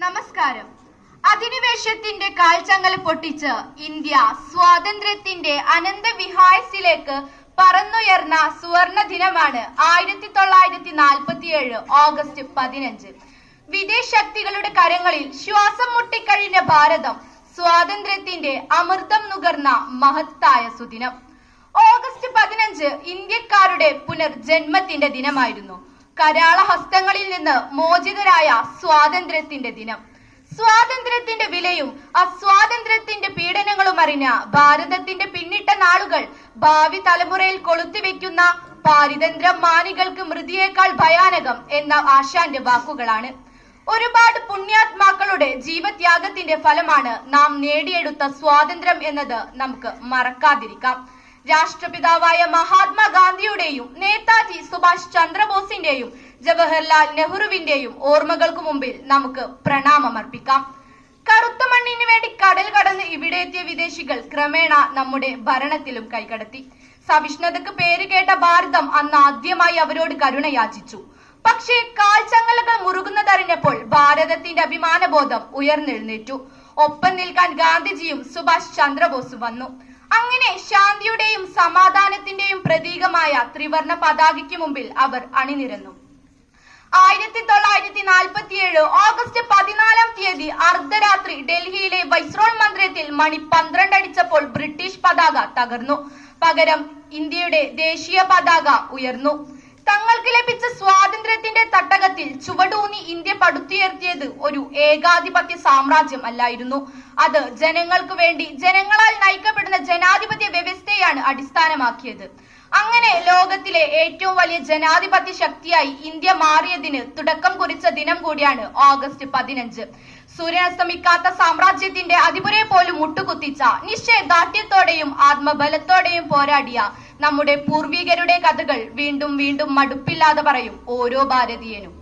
നമസ്കാരം. അധിനിവേശത്തിന്റെ കാൽച്ചങ്ങൽ പൊട്ടിച്ച് ഇന്ത്യ സ്വാതന്ത്ര്യത്തിന്റെ അനന്തവിഹായസിലേക്ക് പറന്നുയർന്ന സുവർണ ദിനമാണ് ആയിരത്തി തൊള്ളായിരത്തി നാൽപ്പത്തിയേഴ് ഓഗസ്റ്റ് പതിനഞ്ച്. വിദേശ ശക്തികളുടെ കരങ്ങളിൽ ശ്വാസം മുട്ടിക്കഴിഞ്ഞ ഭാരതം സ്വാതന്ത്ര്യത്തിന്റെ അമൃതം നുകർന്ന മഹത്തായ സുദിനം. ഓഗസ്റ്റ് പതിനഞ്ച് ഇന്ത്യക്കാരുടെ പുനർജന്മത്തിന്റെ ദിനമായിരുന്നു. കരാള ഹസ്തങ്ങളിൽ നിന്ന് മോചിതരായ സ്വാതന്ത്ര്യത്തിന്റെ ദിനം. സ്വാതന്ത്ര്യത്തിന്റെ വിലയും അസ്വാതന്ത്ര്യത്തിന്റെ പീഡനങ്ങളും അറിഞ്ഞ ഭാരതത്തിന്റെ പിന്നിട്ട നാളുകൾ ഭാവി തലമുറയിൽ കൊളുത്തിവെക്കുന്ന പാരിതന്ത്ര്യം മാനികൾക്ക് മൃതിയേക്കാൾ ഭയാനകം എന്ന ആശാന്റെ വാക്കുകളാണ്. ഒരുപാട് പുണ്യാത്മാക്കളുടെ ജീവത്യാഗത്തിന്റെ ഫലമാണ് നാം നേടിയെടുത്ത സ്വാതന്ത്ര്യം എന്നത് നമുക്ക് മറക്കാതിരിക്കാം. രാഷ്ട്രപിതാവായ മഹാത്മാഗാന്ധിയുടെയും നേതാജി സുഭാഷ് ചന്ദ്രബോസിന്റെയും ജവഹർലാൽ നെഹ്റുവിന്റെയും ഓർമ്മകൾക്ക് മുമ്പിൽ നമുക്ക് പ്രണാമമർപ്പിക്കാം. കറുത്ത മണ്ണിന് വേണ്ടി കടൽ കടന്ന് ഇവിടെ എത്തിയ വിദേശികൾ ക്രമേണ നമ്മുടെ ഭരണത്തിലും കൈകടത്തി. സവിഷ്ണുതക്ക് പേര് കേട്ട ഭാരതം അന്ന് ആദ്യമായി അവരോട് കരുണയാചിച്ചു. പക്ഷേ കാൽച്ചങ്ങലകൾ മുറുകുന്നതറിഞ്ഞപ്പോൾ ഭാരതത്തിന്റെ അഭിമാനബോധം ഉയർന്നെഴുന്നേറ്റു. ഒപ്പം നിൽക്കാൻ ഗാന്ധിജിയും സുഭാഷ് ചന്ദ്രബോസും വന്നു. അങ്ങനെ ശാന്തിയുടെയും സമാധാനത്തിന്റെയും പ്രതീകമായ ത്രിവർണ പതാകയ്ക്ക് മുമ്പിൽ അവർ അണിനിരന്നു. ആയിരത്തി തൊള്ളായിരത്തി നാൽപ്പത്തിയേഴ് ഓഗസ്റ്റ് പതിനാലാം തീയതി അർദ്ധരാത്രി ഡൽഹിയിലെ വൈസ്രോൾ മന്ദിരത്തിൽ മണി പന്ത്രണ്ട് അടിച്ചപ്പോൾ ബ്രിട്ടീഷ് പതാക തകർന്നു. പകരം ഇന്ത്യയുടെ ദേശീയ പതാക ഉയർന്നു. തങ്ങൾക്ക് ലഭിച്ച സ്വാതന്ത്ര്യത്തിന്റെ തട്ടകത്തിൽ ചുവടൂന്നി ഇന്ത്യ പടുത്തുയർത്തിയത് ഒരു ഏകാധിപത്യ സാമ്രാജ്യം അല്ലായിരുന്നു. അത് ജനങ്ങൾക്ക് വേണ്ടി ജനങ്ങളാൽ നയിക്കപ്പെടുന്ന ജനാധിപത്യ വ്യവസ്ഥയാണ് അടിസ്ഥാനമാക്കിയത്. അങ്ങനെ ലോകത്തിലെ ഏറ്റവും വലിയ ജനാധിപത്യ ശക്തിയായി ഇന്ത്യ മാറിയതിന് തുടക്കം കുറിച്ച ദിനം കൂടിയാണ് ഓഗസ്റ്റ് പതിനഞ്ച്. സൂര്യനസ്തമിക്കാത്ത സാമ്രാജ്യത്തിന്റെ അതിപുരെ പോലും മുട്ടുകുത്തിച്ച നിശ്ചയദാർഢ്യത്തോടെയും ആത്മബലത്തോടെയും പോരാടിയ നമ്മുടെ പൂർവികരുടെ കഥകൾ വീണ്ടും വീണ്ടും മടുപ്പില്ലാതെ പറയും ഓരോ ഭാരതീയനും.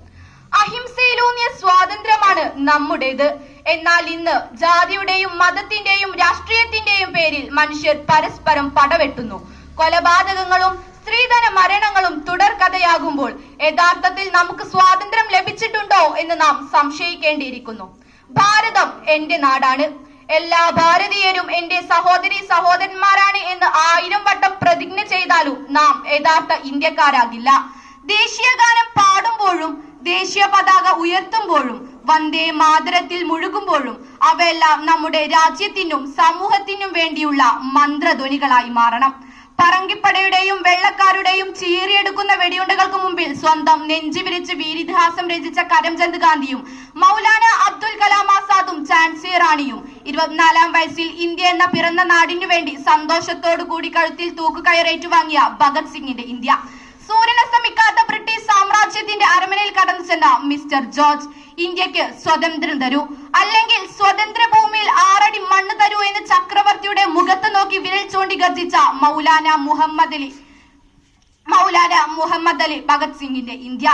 അഹിംസയിലൂന്നിയ സ്വാതന്ത്ര്യമാണ് നമ്മുടേത്. എന്നാൽ ഇന്ന് ജാതിയുടെയും മതത്തിന്റെയും രാഷ്ട്രീയത്തിന്റെയും പേരിൽ മനുഷ്യർ പരസ്പരം പടവെട്ടുന്നു. കൊലപാതകങ്ങളും സ്ത്രീധന മരണങ്ങളും തുടർക്കഥയാകുമ്പോൾ യഥാർത്ഥത്തിൽ നമുക്ക് സ്വാതന്ത്ര്യം ലഭിച്ചിട്ടുണ്ടോ എന്ന് നാം സംശയിക്കേണ്ടിയിരിക്കുന്നു. ഭാരതം എന്റെ നാടാണ്. എല്ലാ ഭാരതീയരും എന്റെ സഹോദരി സഹോദരന്മാരാണ് എന്ന് ആയിരം വട്ടം പ്രതിജ്ഞ ചെയ്താലും നാം യഥാർത്ഥ ഇന്ത്യക്കാരാകില്ല. ദേശീയ ഗാനം പാടുമ്പോഴും ദേശീയ പതാക ഉയർത്തുമ്പോഴും വന്ദേ മാതരത്തിൽ മുഴുകുമ്പോഴും അവയെല്ലാം നമ്മുടെ രാജ്യത്തിനും സമൂഹത്തിനും വേണ്ടിയുള്ള മന്ത്രധ്വനികളായി മാറണം. പറങ്കിപ്പടയുടെയും വെള്ളക്കാരുടെയും ചീറിയെടുക്കുന്ന വെടിയുണ്ടകൾക്ക് മുമ്പിൽ സ്വന്തം നെഞ്ചു വിരിച്ച് വീരിതിഹാസം രചിച്ച കരംചന്ദ് ഗാന്ധിയും മൗലാന അബ്ദുൽ കലാം ആസാദും ചാൻസി റാണിയും. ഇരുപത്തിനാലാം വയസ്സിൽ ഇന്ത്യ എന്ന പിറന്ന നാടിനു വേണ്ടി സന്തോഷത്തോടു കൂടി കഴുത്തിൽ തൂക്കുകയറേറ്റു വാങ്ങിയ ഭഗത് സിംഗിന്റെ ഇന്ത്യ. സൂര്യനസ്തമിക്കാത്ത ബ്രിട്ടീഷ് സാമ്രാജ്യത്തിന്റെ അരമനയിൽ കടന്നു ചെന്ന മിസ്റ്റർ ജോർജ് ഇന്ത്യയ്ക്ക് സ്വതന്ത്രം തരൂ. അല്ലെങ്കിൽ സ്വതന്ത്ര ഭൂമിയിൽ ആറടി മണ്ണ് തരൂ എന്ന് ചക്രവർത്തിയുടെ മുഖത്ത് ചൂണ്ടി ഗർജിച്ച മൗലാന മുഹമ്മദ് അലി മൗലാന മുഹമ്മദ് അലി ഭഗത് സിംഗിന്റെ ഇന്ത്യ.